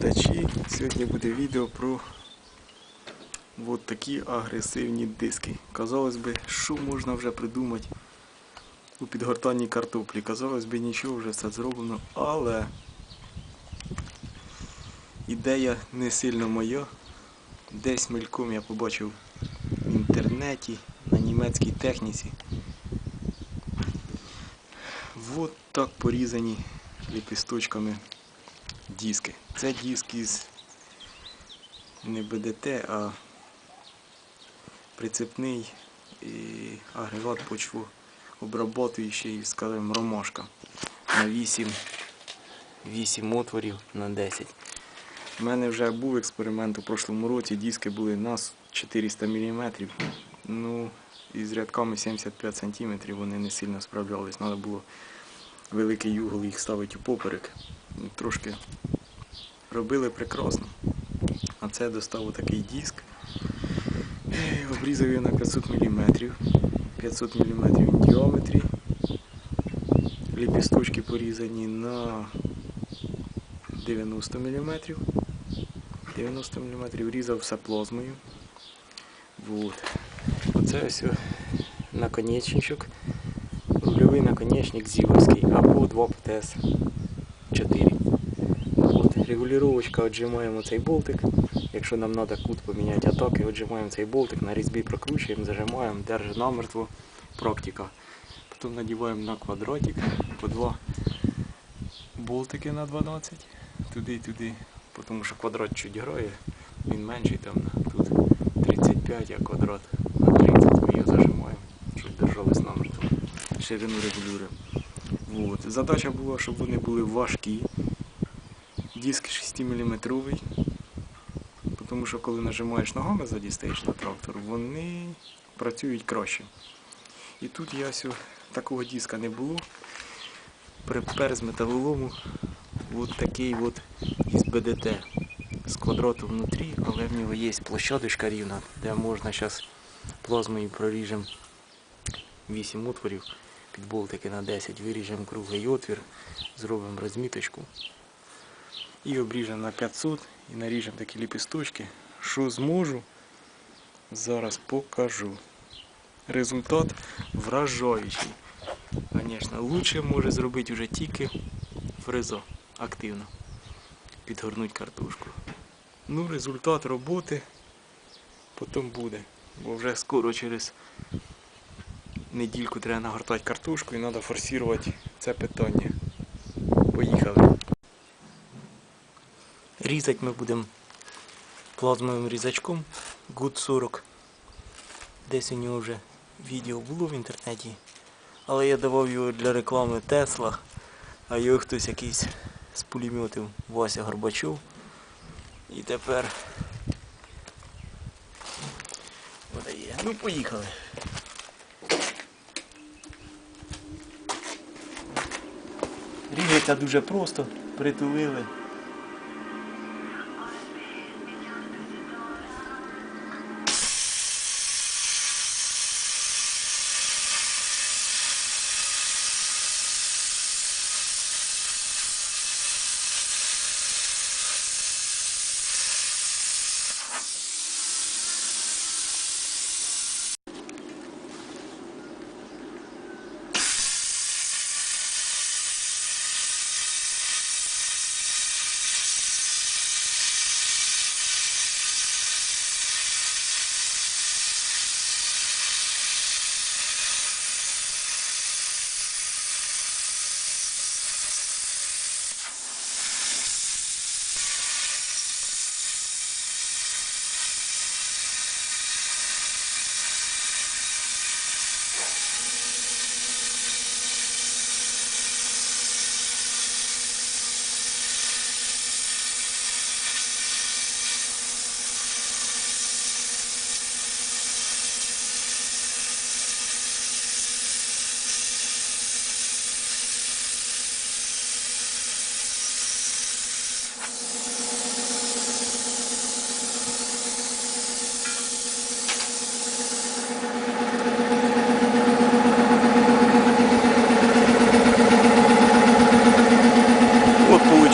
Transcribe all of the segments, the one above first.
глядачі. Сьогодні буде відео про от такі агресивні диски. Казалось би, що можна вже придумати у підгортанні картоплі. Казалось би, нічого вже все зроблено, але ідея не сильно моя. Десь мельком я побачив в інтернеті на німецькій техніці. Вот так порізані ліпісточками диски. Це диски з не БДТ, а прицепний і агрегат почву обработуючий, скажімо, ромашка на 8, 8 отворів на 10. У мене вже був експеримент у прошлому році, диски були на 400 мм. Ну, із рядками 75 см вони не сильно справлялись. Треба було великий югол їх ставити у поперек. Ну, Трошки робили прекрасно. А це достав такий диск. Обрізав його на 500 мм. 500 мм в діаметрі. Ліпісточки порізані на 90 мм. 90 мм різав все плазмою. Вот. Оце ось наконечничок. Рульовий наконечник зівовський або 2 ПТС 4. От, регулювачка отжимаємо цей болтик. Якщо нам треба кут поміняти атаки, отжимаємо цей болтик, на різьбі прокручуємо, зажимаємо, держи намертво. Практика. Потім надіваємо на квадратик по два болтики на 12. Туди і туди. Тому що квадрат чуть грає, він менший там тут 35, а квадрат на 30. Ми його зажимаємо, щоб держались намертво. Ширину регулюємо. От. Задача була, щоб вони були важкі. Диск 6 мм. Тому що коли нажимаєш ногами ззаді стоїш на трактор, вони працюють краще. І тут я сьо, такого диска не було. Припер з металолому от такий от із БДТ з квадратом внутрі, але в нього є площадочка рівна, де можна зараз плазмою проріжемо 8 отворів під болтики на 10, виріжемо круглий отвір, зробимо розміточку і обріжемо на 500 і наріжемо такі ліпісточки. Що зможу, зараз покажу. Результат вражаючий. Звісно, лучше може зробити вже тільки фрезо активно. Підгорнути картошку. Ну, результат роботи потім буде. Бо вже скоро через недільку треба нагортати картошку і треба форсувати це питання. Поїхали. Різати ми будемо плазмовим різачком Good 40. Десь у нього вже відео було в інтернеті. Але я давав його для реклами Тесла, а його хтось якийсь з пулеметів Вася Горбачов. І тепер подає. Ну поїхали. Ріжеться дуже просто, притулили.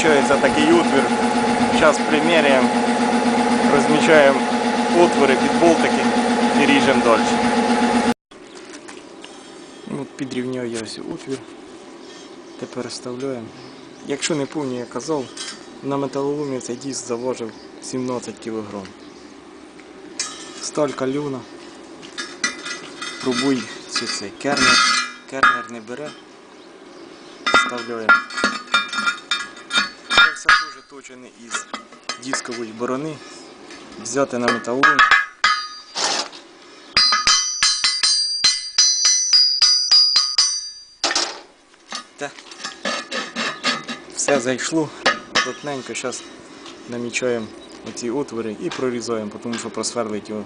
Виходить такий отвір Зараз приміряємо, розмічаємо отвори під болтики і ріжемо далі. От підрівняв я ось отвір. Тепер вставляємо. Якщо не пам'ятаю, я казав, на металоломі цей диск заважив 17 кг. Сталь калюна. Пробуй цей кернер. Кернер не бере. Вставляємо. Теж точене із дискової борони. Взяти на металолом. Та. Все зайшло. Плотненько. Зараз намічаємо оці отвори і прорізаємо, тому що просверлити його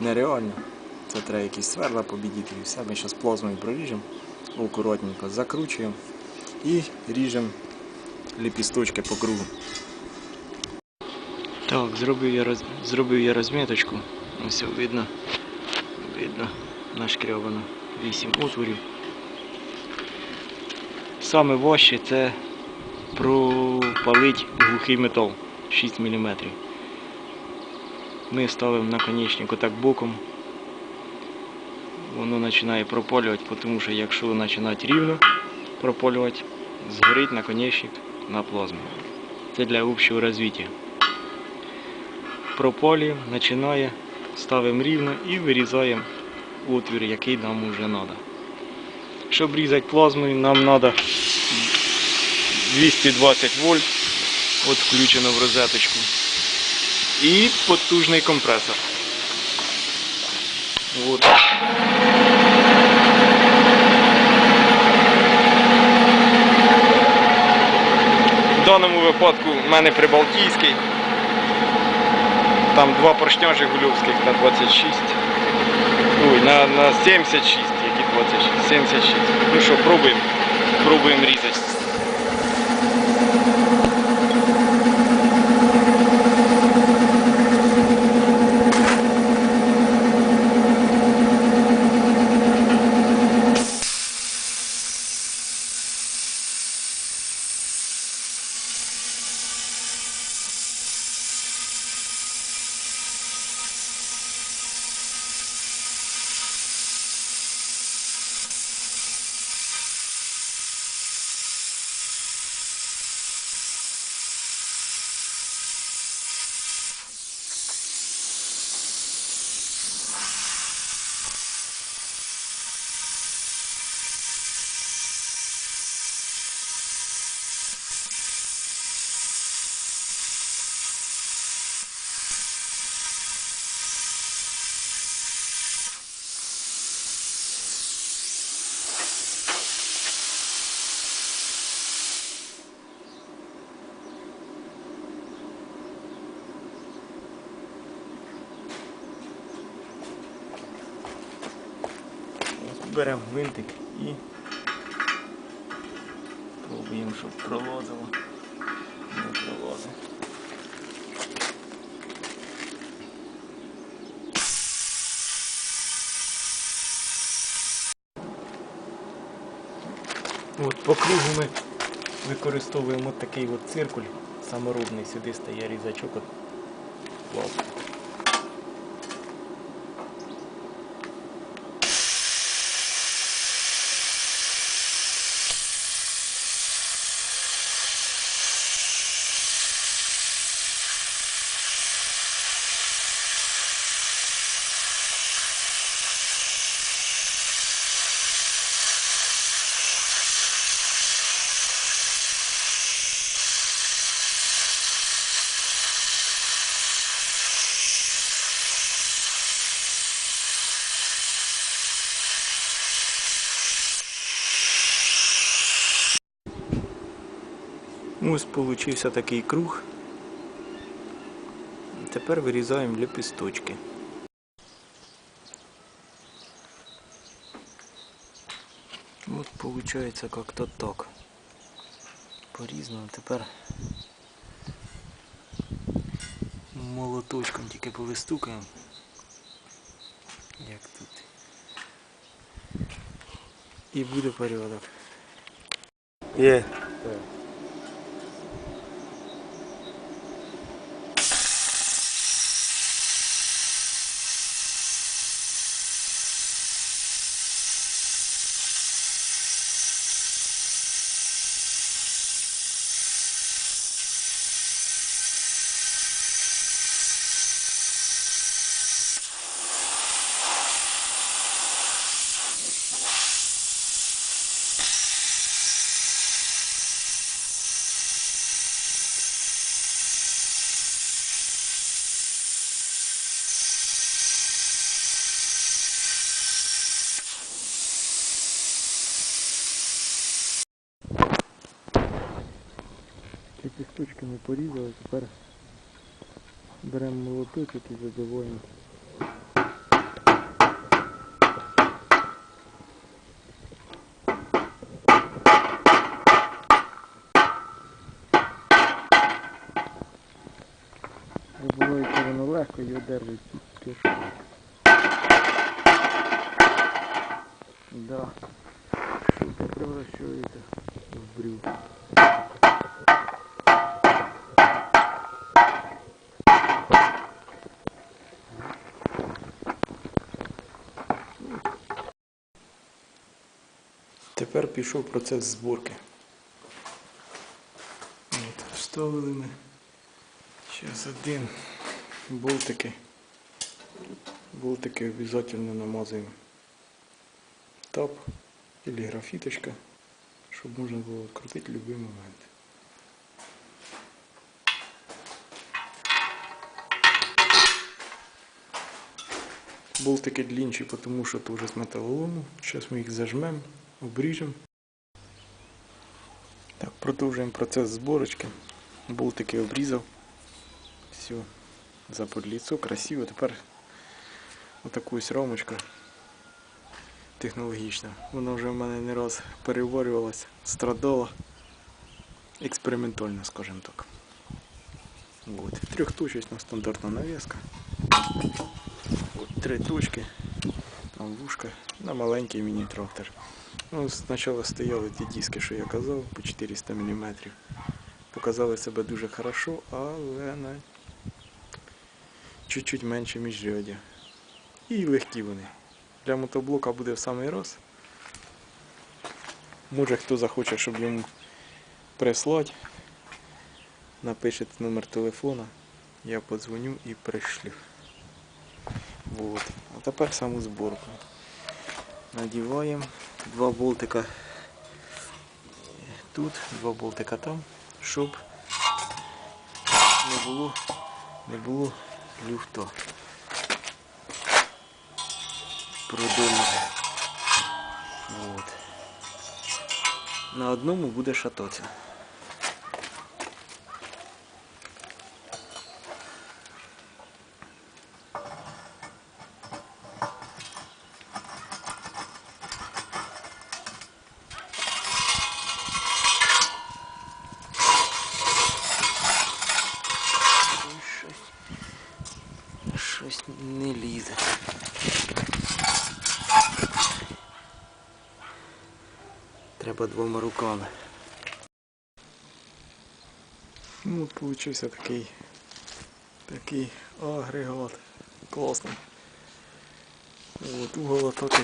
нереально. Це треба якісь сверла побідіти і все. Ми зараз плазмою проріжемо, акуратненько закручуємо і ріжемо ліпісточки по кругу. Так, зробив я, роз... зробив я розміточку. Ось видно, видно, нашкрябано 8 отворів. Саме важче це пропалити глухий метал 6 мм. Ми ставимо наконечник отак боком. Воно починає пропалювати, тому що якщо починати рівно пропалювати, згорить наконечник на плазму. Це для общого розвиття. Пропалюємо, починає, ставимо рівно і вирізаємо отвір, який нам вже треба. Щоб різати плазмою, нам треба 220 вольт, от включено в розеточку. І потужний компресор. От. Даному випадку в мене прибалтійський. Там два поршня Жигульовських на 26. Ой, на, на 76, які 26, 76. Ну що, пробуємо. Пробуємо різати. Беремо гвинтик і пробуємо, щоб пролозило. Не пролозить. От по кругу ми використовуємо такий от циркуль саморобний. Сюди стає різачок от Ось получився такий круг. Тепер вирізаємо лепісточки. От получається як-то так. По-різному тепер молоточком тільки повистукаємо. Як тут. І буде порядок. Є. штучки порізали, тепер беремо молоточок і забиваємо. Вибивається воно легко і одержить пішки. Да. Шука превращається в брюк. Тепер пішов процес зборки. От, вставили ми. Зараз один болтики. Болтики обов'язково намазуємо. Тап или графіточка, щоб можна було відкрутити в будь-який момент. Болтики длинніші, тому що теж з металолому. Зараз ми їх зажмемо, обріжемо. Так, продовжуємо процес зборочки. Болтики обрізав. Все. Заподліцо, красиво. Тепер отаку ось рамочку технологічна. Вона вже в мене не раз переварювалася, страдала. Експериментально, скажімо так. Вот. Трьохточечна стандартна навіска. От, три точки. Там вушка на маленький міні-трактор. Ну, спочатку стояли ті диски, що я казав, по 400 мм. Показали себе дуже хорошо, але на чуть-чуть менше міжрядя. І легкі вони. Для мотоблока буде в самий раз. Може хто захоче, щоб йому прислати, напишете номер телефона, я подзвоню і пришлю. Вот. А тепер саму зборку. Надіваємо два болтика тут, два болтика там, щоб не було, не було люфта. продольно. Вот. На одному буде шататися. Треба двома руками. Ну, получився такий такий агрегат. Класний. От, угол атаки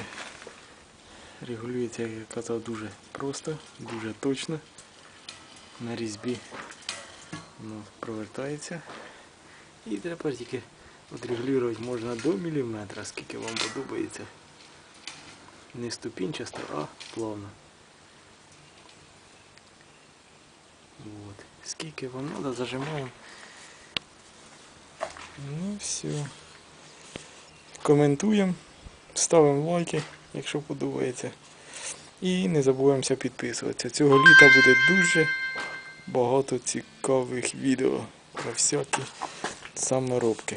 регулюється, як я казав, дуже просто, дуже точно. На різьбі воно провертається. І тепер тільки отрегулювати можна до міліметра, скільки вам подобається. Не ступінчасто, а плавно. Вот. Скільки вам треба, зажимаємо. Ну все. Коментуємо, ставимо лайки, якщо подобається. І не забуваємося підписуватися. Цього літа буде дуже багато цікавих відео про всякі саморобки.